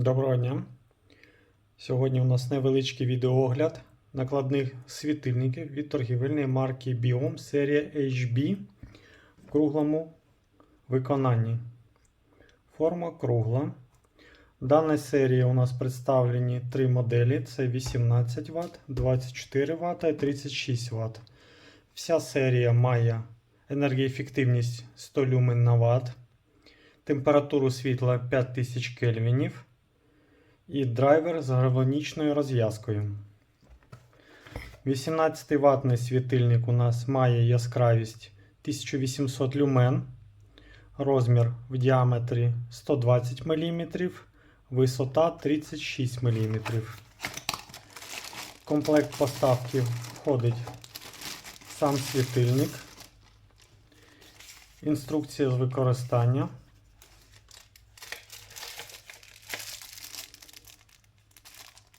Доброго дня! Сьогодні у нас невеличкий відеоогляд накладних світильників від торгівельної марки Biom серія HB в круглому виконанні. Форма кругла. В даній серії у нас представлені три моделі: це 18 Вт, 24 Вт і 36 Вт. Вся серія має енергоефективність 100 люмен на Вт, температуру світла 5000 кельвінів і драйвер з гармонічною розв'язкою. 18 ватний світильник у нас має яскравість 1800 люмен, розмір в діаметрі 120 мм, висота 36 мм. Комплект поставки входить сам світильник, інструкція з використання.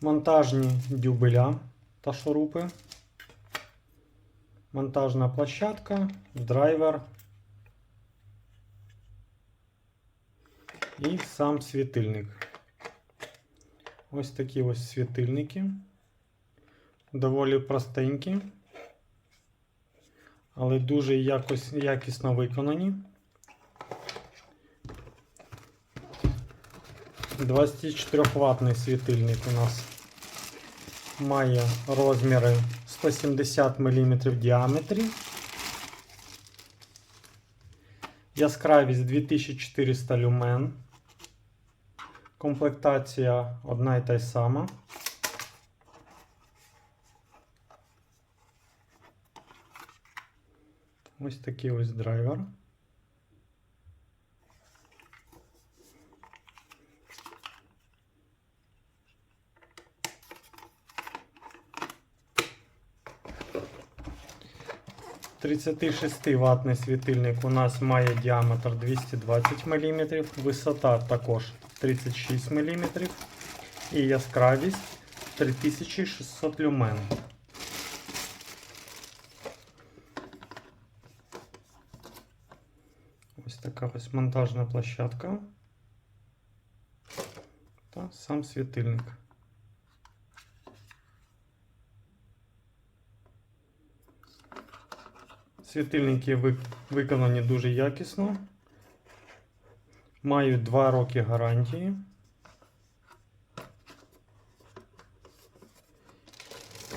Монтажні дюбеля та шурупи, монтажна площадка, драйвер і сам світильник. Ось такі ось світильники. Доволі простенькі, але дуже якось, якісно виконані. 24 ватний світильник у нас має розміри 170 мм в діаметрі. Яскравість 2400 люмен. Комплектація одна і та й сама. Ось такий ось драйвер. Тридцяти 36 ватний світильник у нас має діаметр 220 мм, висота також 36 мм і яскравість 3600 люмен. Ось така ось монтажна площадка та сам світильник. Світильники виконані дуже якісно. Мають 2 роки гарантії.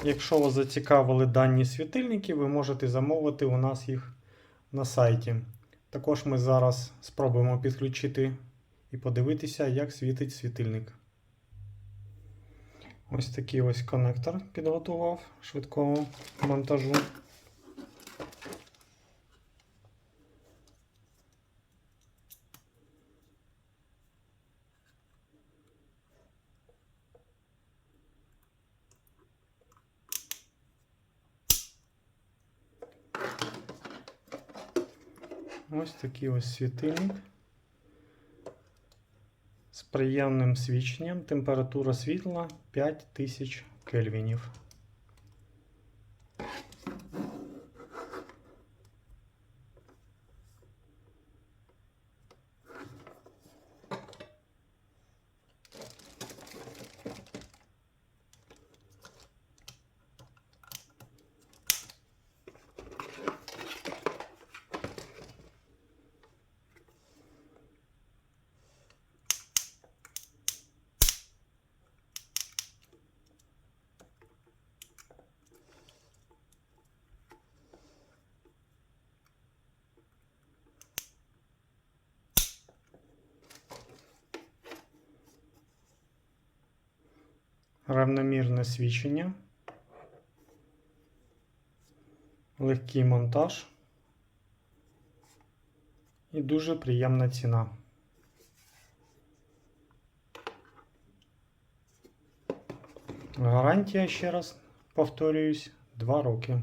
Якщо вас зацікавили дані світильники, ви можете замовити у нас їх на сайті. Також ми зараз спробуємо підключити і подивитися, як світить світильник. Ось такий ось коннектор підготував швидкого монтажу. Ось такий ось світильник з приємним свіченням. Температура світла 5000 кельвінів. Равномірне свічення, легкий монтаж і дуже приємна ціна. Гарантія, ще раз повторююсь, 2 роки.